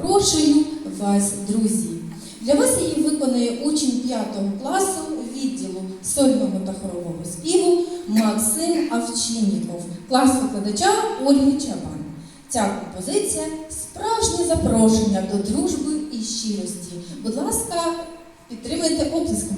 запрошую вас, друзі. Для вас її виконує учень 5 класу відділу сольного та хорового співу Максим Авчинніков, клас викладача Ольги Чабан. Ця композиція справжнє запрошення до дружби і щирості. Будь ласка, підтримайте оплеском.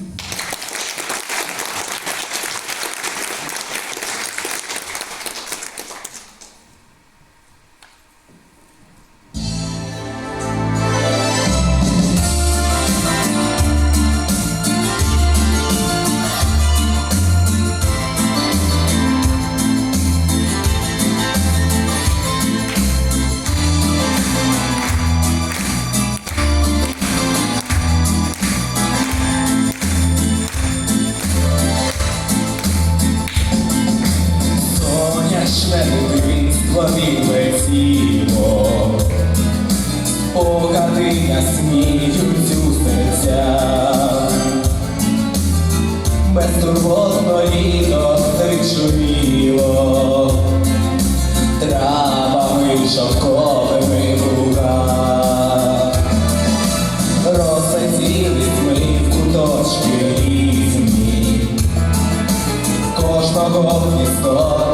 Погадиня сміють у серцях, безтурботно літо відшуміло, травами шовковими в лугах. Розлетілись ми в куточки різні, кожного гніздо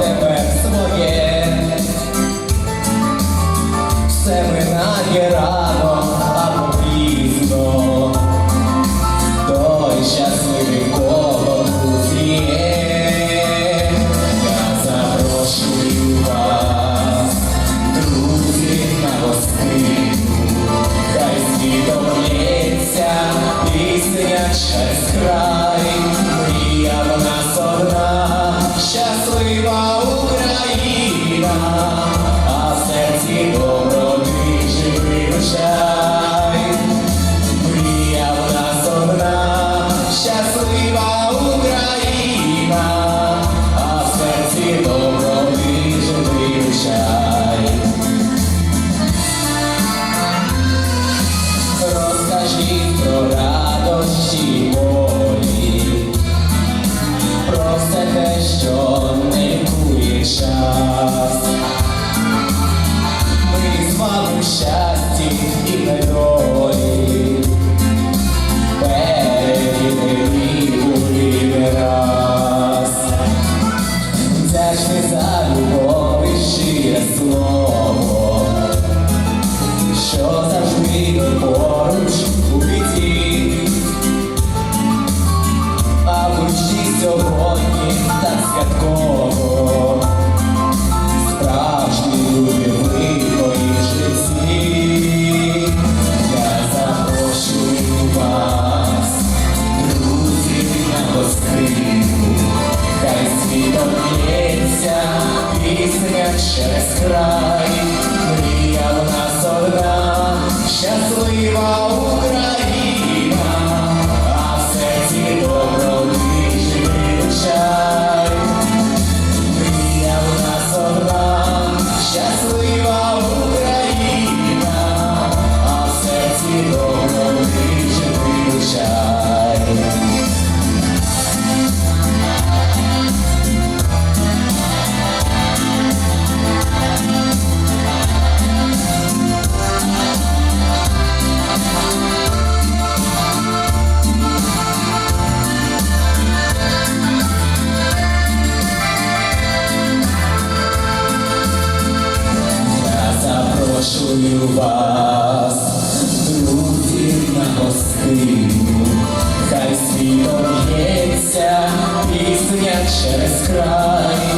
в щасті і недолі, раз. Вдячний за любов і слово що завжди поруч пісня через край, мрія в нас щаслива запрошую вас, друзі, на гостину, хай світ об'ється, пісня через край,